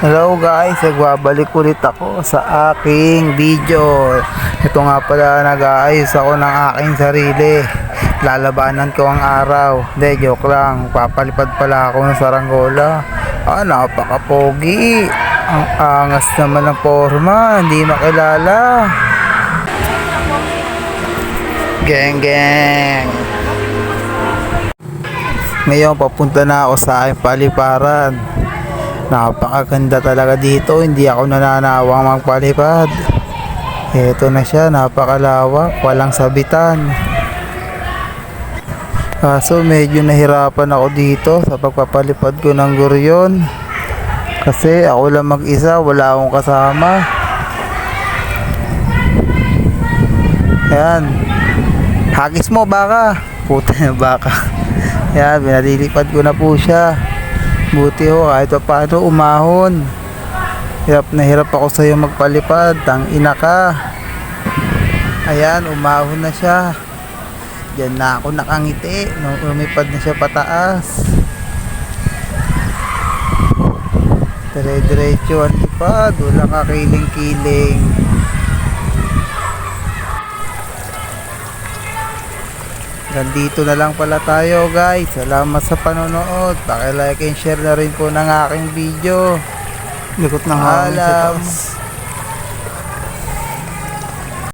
Hello guys, nagbabalik ulit ako sa aking video. Ito nga pala, nag-aayos ako ng aking sarili. Lalabanan ko ang araw. Hindi, joke lang. Papalipad pala ako ng saranggola. Ah, napaka-pogi. Ang angas naman ng forma, hindi makilala. Geng geng. Ngayon, papunta na ako sa aking paliparan. Napakaganda talaga dito. Hindi ako nananawang magpalipad. Ito na siya. Napakalawak. Walang sabitan. Kaso medyo nahirapan ako dito sa pagpapalipad ko ng guryon. Kasi ako lang mag-isa. Wala akong kasama. Ayan. Hagis mo baka. Puta na baka. Yan, binalilipad ko na po siya. Buti ho, kahit pa paano umahon. Hirap na hirap ako sa iyo magpalipad. Tang ina ka. Ayan, umahon na siya. Diyan na ako nakangiti. Nung lumipad na siya pataas. Dire-diretso ang lipad. Walang kakiling-kiling. Nandito na lang pala tayo guys. Salamat sa panonood. Paki-like and share na rin po ng aking video. Likot ng hangin sa Alam. taas.